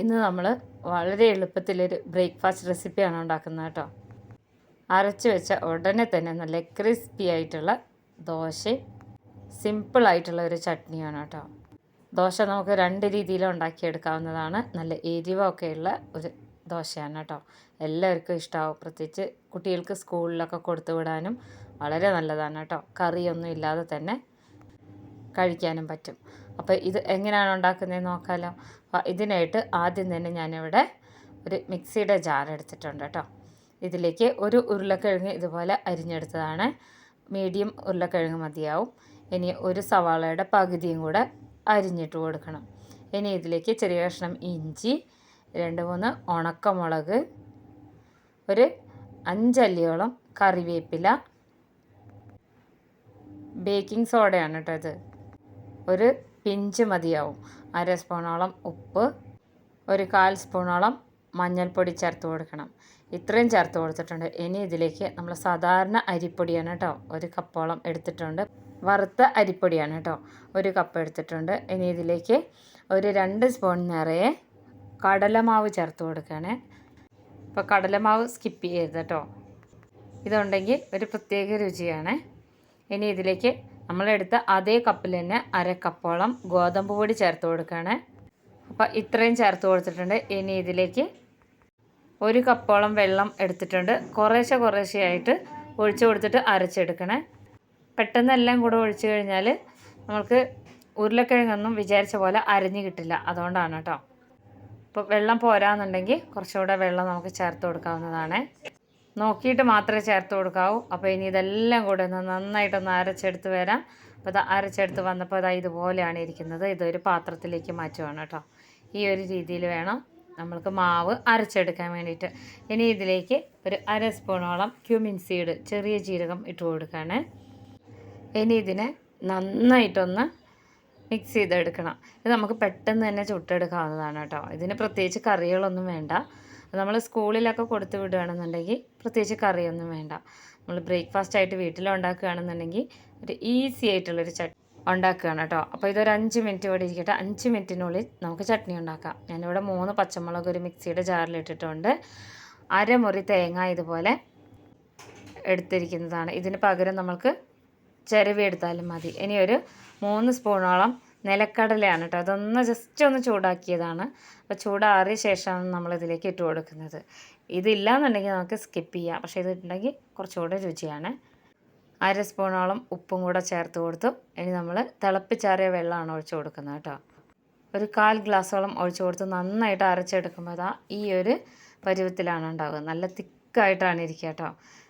ഇന്ന് നമ്മൾ വളരെ എളുപ്പത്തിലൊരു ബ്രേക്ക്ഫാസ്റ്റ് റെസിപ്പിയാണ് ഉണ്ടാക്കുന്നത് കേട്ടോ. അരച്ച് വെച്ച ഉടനെ തന്നെ നല്ല ക്രിസ്പി ആയിട്ടുള്ള ദോശ സിമ്പിളായിട്ടുള്ള ഒരു ചട്നിയാണ് കേട്ടോ. ദോശ നമുക്ക് രണ്ട് രീതിയിൽ ഉണ്ടാക്കിയെടുക്കാവുന്നതാണ്. നല്ല എരിവൊക്കെയുള്ള ഒരു ദോശയാണ് കേട്ടോ. എല്ലാവർക്കും ഇഷ്ടമാവും പ്രത്യേകിച്ച് കുട്ടികൾക്ക് സ്കൂളിലൊക്കെ കൊടുത്തു വിടാനും വളരെ നല്ലതാണ് കേട്ടോ. കറിയൊന്നും ഇല്ലാതെ തന്നെ കഴിക്കാനും പറ്റും. അപ്പോൾ ഇത് എങ്ങനെയാണ് ഉണ്ടാക്കുന്നതെന്ന് നോക്കാമല്ലോ അപ്പോൾ ഇതിനായിട്ട് ആദ്യം തന്നെ ഞാനിവിടെ ഒരു മിക്സിയുടെ ജാർ എടുത്തിട്ടുണ്ട് കേട്ടോ. ഇതിലേക്ക് ഒരു ഉരുളക്കിഴങ്ങ് ഇതുപോലെ അരിഞ്ഞെടുത്തതാണ്. മീഡിയം ഉരുളക്കിഴങ്ങ് മതിയാവും. ഇനി ഒരു സവാളയുടെ പകുതിയും കൂടെ അരിഞ്ഞിട്ട് കൊടുക്കണം. ഇനി ഇതിലേക്ക് ചെറിയ കഷ്ണം ഇഞ്ചി രണ്ട് മൂന്ന് ഉണക്കമുളക് ഒരു അഞ്ചല്ലിയോളം കറിവേപ്പില ബേക്കിംഗ് സോഡയാണ് കേട്ടോ ഇത്. ഒരു പിഞ്ച് മതിയാവും. അര സ്പൂണോളം ഉപ്പ് ഒരു കാൽ സ്പൂണോളം മഞ്ഞൾപ്പൊടി ചേർത്ത് കൊടുക്കണം. ഇത്രയും ചേർത്ത് കൊടുത്തിട്ടുണ്ട്. ഇനി ഇതിലേക്ക് നമ്മൾ സാധാരണ അരിപ്പൊടിയാണ് കേട്ടോ ഒരു കപ്പോളം എടുത്തിട്ടുണ്ട്. വറുത്ത അരിപ്പൊടിയാണ് കേട്ടോ ഒരു കപ്പ് എടുത്തിട്ടുണ്ട്. ഇനി ഇതിലേക്ക് ഒരു രണ്ട് സ്പൂൺ നിറയെ കടലമാവ് ചേർത്ത് കൊടുക്കുകയാണ്. ഇപ്പോൾ കടലമാവ് സ്കിപ്പ് ചെയ്യരുത് കേട്ടോ ഇതുണ്ടെങ്കിൽ ഒരു പ്രത്യേക രുചിയാണ്. ഇനി ഇതിലേക്ക് നമ്മളെടുത്ത അതേ കപ്പിൽ തന്നെ അര കപ്പോളം ഗോതമ്പ് പൊടി ചേർത്ത് കൊടുക്കുകയാണ്. അപ്പോൾ ഇത്രയും ചേർത്ത് കൊടുത്തിട്ടുണ്ട്. ഇനി ഇതിലേക്ക് ഒരു കപ്പോളം വെള്ളം എടുത്തിട്ടുണ്ട്. കുറേശ്ശെ കുറേശ്ശെയായിട്ട് ഒഴിച്ചു കൊടുത്തിട്ട് അരച്ചെടുക്കണേ. പെട്ടെന്ന് എല്ലാം കൂടെ ഒഴിച്ചു കഴിഞ്ഞാൽ നമുക്ക് ഉരുളക്കിഴങ്ങൊന്നും വിചാരിച്ച പോലെ അരിഞ്ഞ് കിട്ടില്ല. അതുകൊണ്ടാണ് കേട്ടോ. അപ്പോൾ വെള്ളം പോരാന്നുണ്ടെങ്കിൽ കുറച്ചുകൂടെ വെള്ളം നമുക്ക് ചേർത്ത് കൊടുക്കാവുന്നതാണ്. നോക്കിയിട്ട് മാത്രമേ ചേർത്ത് കൊടുക്കാവൂ. അപ്പോൾ ഇനി ഇതെല്ലാം കൂടെ ഒന്ന് നന്നായിട്ടൊന്ന് അരച്ചെടുത്ത് വരാം. അപ്പോൾ ഇത് അരച്ചെടുത്ത് വന്നപ്പോൾ ഇതാ ഇതുപോലെയാണ് ഇരിക്കുന്നത്. ഇതൊരു പാത്രത്തിലേക്ക് മാറ്റുവാണ് കേട്ടോ. ഈ ഒരു രീതിയിൽ വേണം നമ്മൾക്ക് മാവ് അരച്ചെടുക്കാൻ വേണ്ടിയിട്ട്. ഇനി ഇതിലേക്ക് ഒരു അര സ്പൂണോളം ക്യൂമിൻ സീഡ് ചെറിയ ജീരകം ഇട്ട് കൊടുക്കുകയാണ് ഇനി ഇതിനെ നന്നായിട്ടൊന്ന് മിക്സ് ചെയ്തെടുക്കണം. ഇത് നമുക്ക് പെട്ടെന്ന് തന്നെ ചുട്ടെടുക്കാവുന്നതാണ് കേട്ടോ. ഇതിന് പ്രത്യേകിച്ച് കറികളൊന്നും വേണ്ട. നമ്മൾ സ്കൂളിലൊക്കെ കൊടുത്ത് വിടുകയാണെന്നുണ്ടെങ്കിൽ പ്രത്യേകിച്ച് കറിയൊന്നും വേണ്ട. നമ്മൾ ബ്രേക്ക്ഫാസ്റ്റ് ആയിട്ട് വീട്ടിൽ ഉണ്ടാക്കുകയാണെന്നുണ്ടെങ്കിൽ ഒരു ഈസി ആയിട്ടുള്ളൊരു ചട്ടി ഉണ്ടാക്കുകയാണ് കേട്ടോ. അപ്പോൾ ഇതൊരു അഞ്ച് മിനിറ്റ് ഇവിടെ ഇരിക്കട്ടെ. അഞ്ച് മിനിറ്റിനുള്ളിൽ നമുക്ക് ചട്നി ഉണ്ടാക്കാം. ഞാനിവിടെ മൂന്ന് പച്ചമുളക് ഒരു മിക്സിയുടെ ജാറിലിട്ടിട്ടുണ്ട് അരമുറി തേങ്ങ ഇതുപോലെ എടുത്തിരിക്കുന്നതാണ്. ഇതിന് പകരം നമ്മൾക്ക് ചിരവി എടുത്താലും മതി. ഇനി ഒരു മൂന്ന് സ്പൂണോളം നിലക്കടലയാണ് കേട്ടോ. അതൊന്ന് ജസ്റ്റ് ഒന്ന് ചൂടാക്കിയതാണ്. അപ്പോൾ ചൂടാറിയ ശേഷമാണ് നമ്മൾ ഇതിലേക്ക് ഇട്ട് കൊടുക്കുന്നത്. ഇതില്ലാന്നുണ്ടെങ്കിൽ നമുക്ക് സ്കിപ്പ് ചെയ്യാം. പക്ഷേ ഇതിട്ടുണ്ടെങ്കിൽ കുറച്ചുകൂടെ രുചിയാണ്. അര സ്പൂണോളം ഉപ്പും കൂടെ ചേർത്ത് കൊടുത്തു. ഇനി നമ്മൾ തിളപ്പിച്ചാറിയ വെള്ളമാണ് ഒഴിച്ചു കൊടുക്കുന്നത് കേട്ടോ. ഒരു കാൽ ഗ്ലാസ്സോളം ഒഴിച്ചു കൊടുത്ത് നന്നായിട്ട് അരച്ചെടുക്കുമ്പോൾ അതാ ഈ ഒരു പരുവത്തിലാണ് ഉണ്ടാവുക. നല്ല തിക്കായിട്ടാണ് ഇരിക്കുക കേട്ടോ.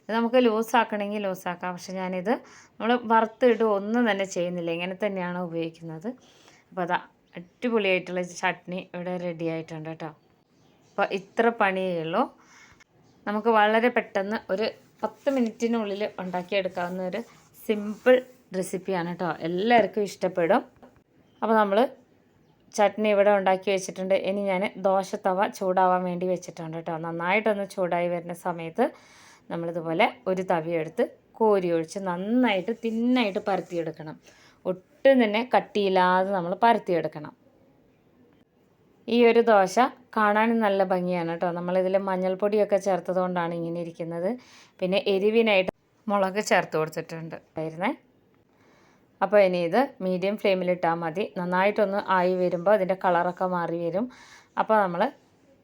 നമുക്ക് ലൂസാക്കണമെങ്കിൽ ലൂസാക്കാം. പക്ഷെ ഞാനിത് നമ്മൾ വറുത്തിട്ട് ഒന്നും തന്നെ ചെയ്യുന്നില്ല. ഇങ്ങനെ തന്നെയാണ് ഉപയോഗിക്കുന്നത്. അപ്പോൾ അതാ അടിപൊളിയായിട്ടുള്ള ചട്നി ഇവിടെ റെഡി ആയിട്ടുണ്ട് കേട്ടോ. അപ്പോൾ ഇത്ര പണിയേ ഉള്ളൂ. നമുക്ക് വളരെ പെട്ടെന്ന് ഒരു പത്ത് മിനിറ്റിനുള്ളിൽ ഉണ്ടാക്കിയെടുക്കാവുന്ന ഒരു സിമ്പിൾ റെസിപ്പിയാണ് കേട്ടോ. എല്ലാവർക്കും ഇഷ്ടപ്പെടും. അപ്പോൾ നമ്മൾ ചട്നി ഇവിടെ ഉണ്ടാക്കി വെച്ചിട്ടുണ്ട്. ഇനി ഞാൻ ദോശ തവ ചൂടാവാൻ വേണ്ടി വെച്ചിട്ടുണ്ട് കേട്ടോ. നന്നായിട്ടൊന്ന് ചൂടായി വരുന്ന സമയത്ത് നമ്മളിതുപോലെ ഒരു തവിയെടുത്ത് കോരി ഒഴിച്ച് നന്നായിട്ട് തിന്നായിട്ട് പരത്തിയെടുക്കണം. ഒട്ടും തന്നെ കട്ടിയില്ലാതെ നമ്മൾ പരത്തിയെടുക്കണം. ഈ ഒരു ദോശ കാണാൻ നല്ല ഭംഗിയാണ് കേട്ടോ. നമ്മളിതിൽ മഞ്ഞൾപ്പൊടിയൊക്കെ ചേർത്തത് കൊണ്ടാണ് ഇങ്ങനെ ഇരിക്കുന്നത്. പിന്നെ എരിവിനായിട്ട് മുളക് ചേർത്ത് കൊടുത്തിട്ടുണ്ട്. ആയിരുന്നേ അപ്പോൾ ഇനി ഇത് മീഡിയം ഫ്ലെയിമിലിട്ടാൽ മതി. നന്നായിട്ടൊന്ന് ആയി വരുമ്പോൾ അതിന്റെ കളറൊക്കെ മാറി വരും. അപ്പോൾ നമ്മൾ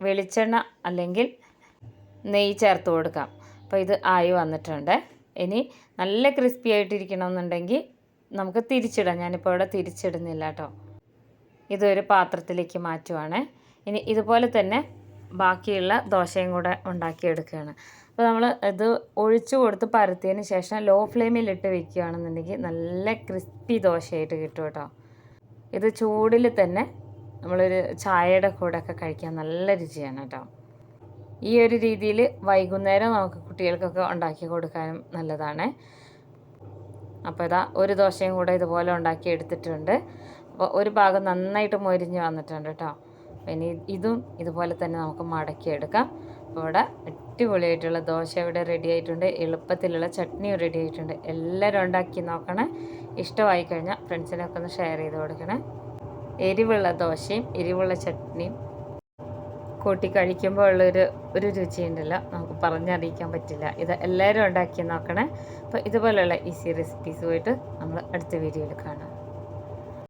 വെളിച്ചെണ്ണ അല്ലെങ്കിൽ നെയ്യ് ചേർത്ത് കൊടുക്കാം. അപ്പോൾ ഇത് ആയി വന്നിട്ടുണ്ട്. ഇനി നല്ല ക്രിസ്പി ആയിട്ടിരിക്കണമെന്നുണ്ടെങ്കിൽ നമുക്ക് തിരിച്ചിടാം. ഞാനിപ്പോൾ ഇവിടെ തിരിച്ചിടുന്നില്ല കേട്ടോ. ഇതൊരു പാത്രത്തിലേക്ക് മാറ്റുവാണ്. ഇനി ഇതുപോലെ തന്നെ ബാക്കിയുള്ള ദോശയും കൂടെ ഉണ്ടാക്കിയെടുക്കുകയാണ്. അപ്പോൾ നമ്മൾ ഇത് ഒഴിച്ചു കൊടുത്ത് പരത്തിയതിന് ശേഷം ലോ ഫ്ലെയിമിലിട്ട് വെക്കുകയാണെന്നുണ്ടെങ്കിൽ നല്ല ക്രിസ്പി ദോശയായിട്ട് കിട്ടും കേട്ടോ. ഇത് ചൂടിൽ തന്നെ നമ്മളൊരു ചായയുടെ കൂടെ ഒക്കെ കഴിക്കാൻ നല്ല രുചിയാണ് കേട്ടോ. ഈ ഒരു രീതിയിൽ വൈകുന്നേരം നമുക്ക് കുട്ടികൾക്കൊക്കെ ഉണ്ടാക്കി കൊടുക്കാനും നല്ലതാണ്. അപ്പോൾ ഇതാ ഒരു ദോശയും കൂടെ ഇതുപോലെ ഉണ്ടാക്കി എടുത്തിട്ടുണ്ട് അപ്പോൾ ഒരു ഭാഗം നന്നായിട്ട് മൊരിഞ്ഞ് വന്നിട്ടുണ്ട് കേട്ടോ. ഇനി ഇതും ഇതുപോലെ തന്നെ നമുക്ക് മടക്കിയെടുക്കാം. അപ്പോൾ ഇവിടെ അടിപൊളിയായിട്ടുള്ള ദോശ ഇവിടെ റെഡി ആയിട്ടുണ്ട്. എളുപ്പത്തിലുള്ള ചട്നിയും റെഡി ആയിട്ടുണ്ട്. എല്ലാവരും ഉണ്ടാക്കി നോക്കണേ. ഇഷ്ടമായി കഴിഞ്ഞാൽ ഫ്രണ്ട്സിനൊക്കെ ഒന്ന് ഷെയർ ചെയ്ത് കൊടുക്കണേ. എരിവുള്ള ദോശയും എരിവുള്ള ചട്നിയും കൂട്ടി കഴിക്കുമ്പോൾ ഉള്ളൊരു ഒരു രുചിയുണ്ടല്ലോ നമുക്ക് പറഞ്ഞറിയിക്കാൻ പറ്റില്ല. ഇത് എല്ലാവരും ഉണ്ടാക്കി നോക്കണേ. അപ്പോൾ ഇതുപോലെയുള്ള ഈസി റെസിപ്പീസുമായിട്ട് നമ്മൾ അടുത്ത വീഡിയോയിൽ കാണാം.